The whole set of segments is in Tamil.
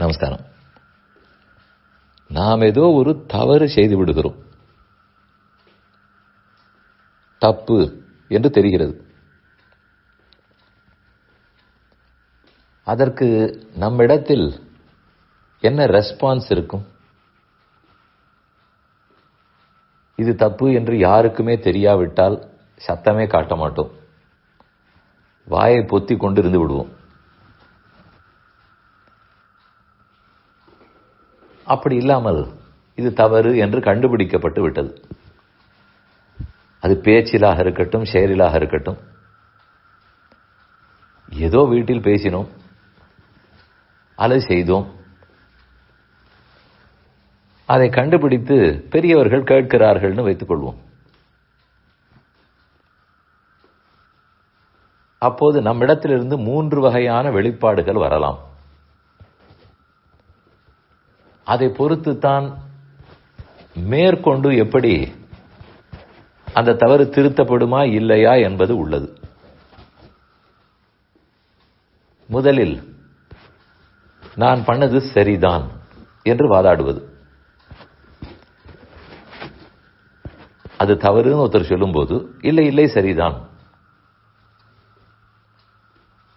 நமஸ்காரம். நாம் ஏதோ ஒரு தவறு செய்து விடுகிறோம். தப்பு என்று தெரிகிறது. அதற்கு நம்மிடத்தில் என்ன ரெஸ்பான்ஸ் இருக்கும்? இது தப்பு என்று யாருக்குமே தெரியாவிட்டால் சத்தமே காட்ட மாட்டோம். வாயை பொத்தி கொண்டு இருந்து விடுவோம். அப்படி இல்லாமல் இது தவறு என்று கண்டுபிடிக்கப்பட்டு விட்டது. அது பேச்சிலாக இருக்கட்டும் செயலிலாக இருக்கட்டும். ஏதோ வீட்டில் பேசினோம். அலை செய்தோம். அதை கண்டுபிடித்து பெரியவர்கள் கேட்கிறார்கள்னு வைத்துக் கொள்வோம். அப்போது நம்மிடத்திலிருந்து மூன்று வகையான வெளிப்பாடுகள் வரலாம். அதை பொறுத்து தான் மேற்கொண்டு எப்படி அந்த தவறு திருத்தப்படுமா இல்லையா என்பது உள்ளது. முதலில் நான் பண்ணது சரிதான் என்று வாதாடுவது. அது தவறுன்னு ஒருத்தர் சொல்லும்போது இல்லை இல்லை சரிதான்.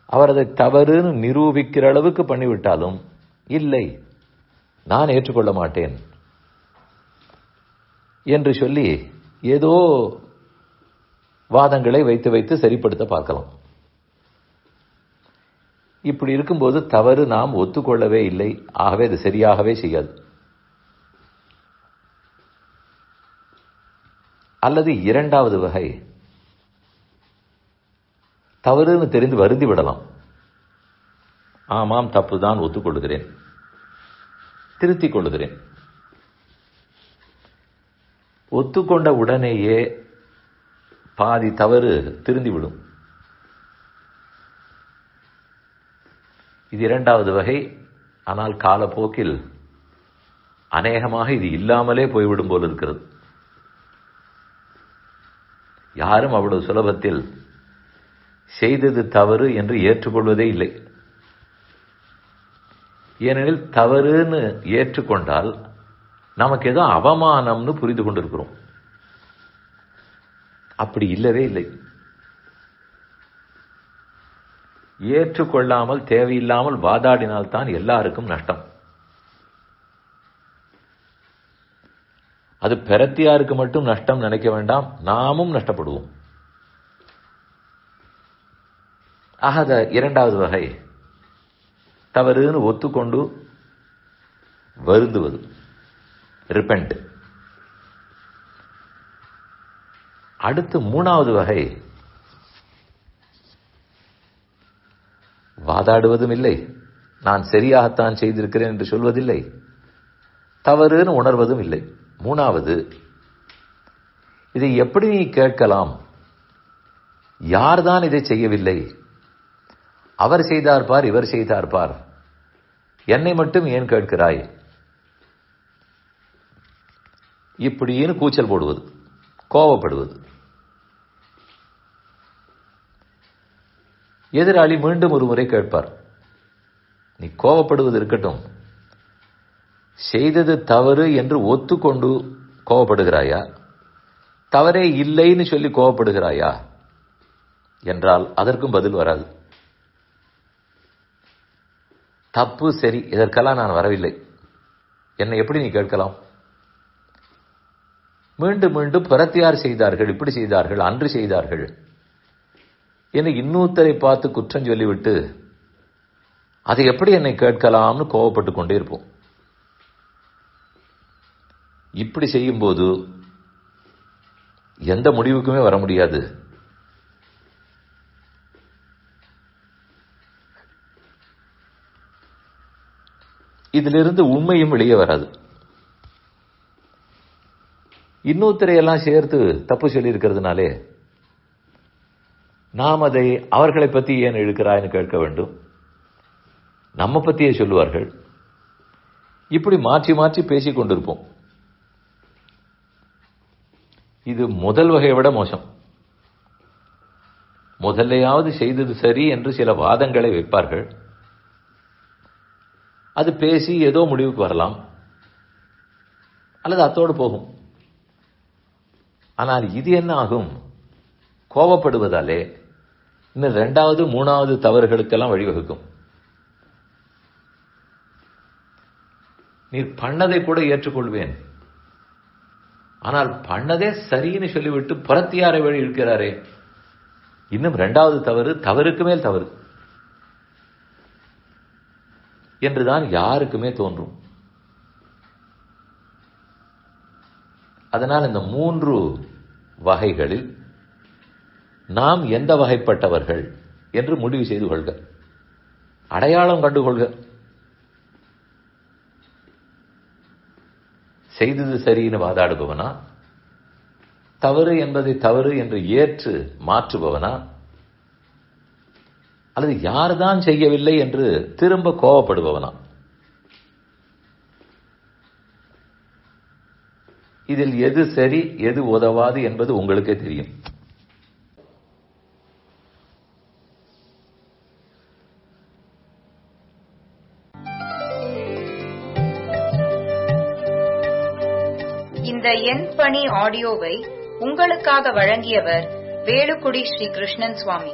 அவர் அதை தவறுன்னு நிரூபிக்கிற அளவுக்கு பண்ணிவிட்டாலும் இல்லை நான் ஏற்றுக்கொள்ள மாட்டேன் என்று சொல்லி ஏதோ வாதங்களை வைத்து வைத்து சரிப்படுத்த பார்க்கலாம். இப்படி இருக்கும்போது தவறு நாம் ஒத்துக்கொள்ளவே இல்லை. ஆகவே அது சரியாகவே செய்யாது. அல்லது இரண்டாவது வகை. தவறுன்னு தெரிந்து வருந்தி விடலாம். ஆமாம் தப்புதான் ஒத்துக்கொள்கிறேன். திருத்திக் கொள்ளுகிறேன் ஒத்துக்கொண்ட உடனேயே பாதி தவறு திருந்திவிடும். இது இரண்டாவது வகை. ஆனால் காலப்போக்கில் அநேகமாக இது இல்லாமலே போய்விடும் போல் இருக்கிறது. யாரும் அவ்வளவு சுலபத்தில் செய்தது தவறு என்று ஏற்றுக்கொள்வதே இல்லை. ஏனெனில் தவறுன்னு ஏற்றுக்கொண்டால் நமக்கு ஏதோ அவமானம்னு புரிந்து கொண்டிருக்கிறோம். அப்படி இல்லவே இல்லை. ஏற்றுக்கொள்ளாமல் தேவையில்லாமல் வாதாடினால்தான் எல்லாருக்கும் நஷ்டம். அது பெறத்தியாருக்கு மட்டும் நஷ்டம் நினைக்க வேண்டாம் நாமும் நஷ்டப்படுவோம். ஆக இரண்டாவது வகை. தவறுன்னு ஒத்துக்கொண்டு வருந்துவது. ரிப்பண்ட் அடுத்து மூணாவது வகை. வாதாடுவதும் இல்லை நான் சரியாகத்தான் செய்திருக்கிறேன் என்று சொல்வதில்லை. தவறுன்னு உணர்வதும் இல்லை மூணாவது இதை எப்படி நீ கேட்கலாம்? யார்தான் இதை செய்யவில்லை? அவர் செய்தார் பார் இவர் செய்தார் பார். என்னை மட்டும் ஏன் கேட்கிறாய்? இப்படின்னு கூச்சல் போடுவது கோபப்படுவது எதிராளி மீண்டும் ஒரு முறை கேட்பார். நீ கோபப்படுவது இருக்கட்டும். செய்தது தவறு என்று ஒத்துக்கொண்டு கோபப்படுகிறாயா தவறே இல்லைன்னு சொல்லி கோபப்படுகிறாயா என்றால் அதற்கும் பதில் வராது. தப்பு சரி இதற்கெல்லாம் நான் வரவில்லை. என்னை எப்படி நீ கேட்கலாம்? மீண்டும் மீண்டும் பிரத்தியார் செய்தார்கள் இப்படி செய்தார்கள் அன்று செய்தார்கள். என்னை இன்னொருத்தரை பார்த்து குற்றம் சொல்லிவிட்டு அதை எப்படி என்னை கேட்கலாம்னு கோவப்பட்டு கொண்டே இருப்போம். இப்படி செய்யும்போது எந்த முடிவுக்குமே வர முடியாது. இதிலிருந்து உண்மையும் வெளியே வராது. இன்னொருத்தரை எல்லாம் சேர்த்து தப்பு சொல்லியிருக்கிறதுனாலே நாம் அதை அவர்களை பற்றி ஏன் இழுக்கிறாய்னு கேட்க வேண்டும். நம்ம பற்றியே சொல்லுவார்கள். இப்படி மாற்றி மாற்றி பேசிக் கொண்டிருப்போம். இது முதல் வகையை விட மோசம். முதல்லையாவது செய்தது சரி என்று சில வாதங்களை வைப்பார்கள். அது பேசி ஏதோ முடிவுக்கு வரலாம். அல்லது அத்தோடு போகும். ஆனால் இது என்ன ஆகும்? கோபப்படுவதாலே இன்னும் ரெண்டாவது மூணாவது தவறுகளுக்கெல்லாம் வழிவகுக்கும். நீர் பண்ணதை கூட ஏற்றுக்கொள்வேன். ஆனால் பண்ணதே சரின்னு சொல்லிவிட்டு புறத்தியாரை வழி இருக்கிறாரே இன்னும் ரெண்டாவது தவறு தவறுக்கு மேல் தவறு. என்றுதான் யாருக்குமே தோன்றும். அதனால் இந்த மூன்று வகைகளில் நாம் எந்த வகைப்பட்டவர்கள் என்று முடிவு செய்து கொள்க. அடையாளம் கண்டுகொள்க செய்தது சரின்னு வாதாடுபவனா? தவறு என்பதை தவறு என்று ஏற்று மாற்றுபவனா? அல்லது யார்தான் செய்யவில்லை என்று திரும்ப கோவப்படுபவனா இதில் எது சரி எது உதவாது என்பது உங்களுக்கே தெரியும். இந்த என் பணி ஆடியோவை உங்களுக்காக வழங்கியவர் வேலுக்குடி ஸ்ரீ கிருஷ்ணன் சுவாமி.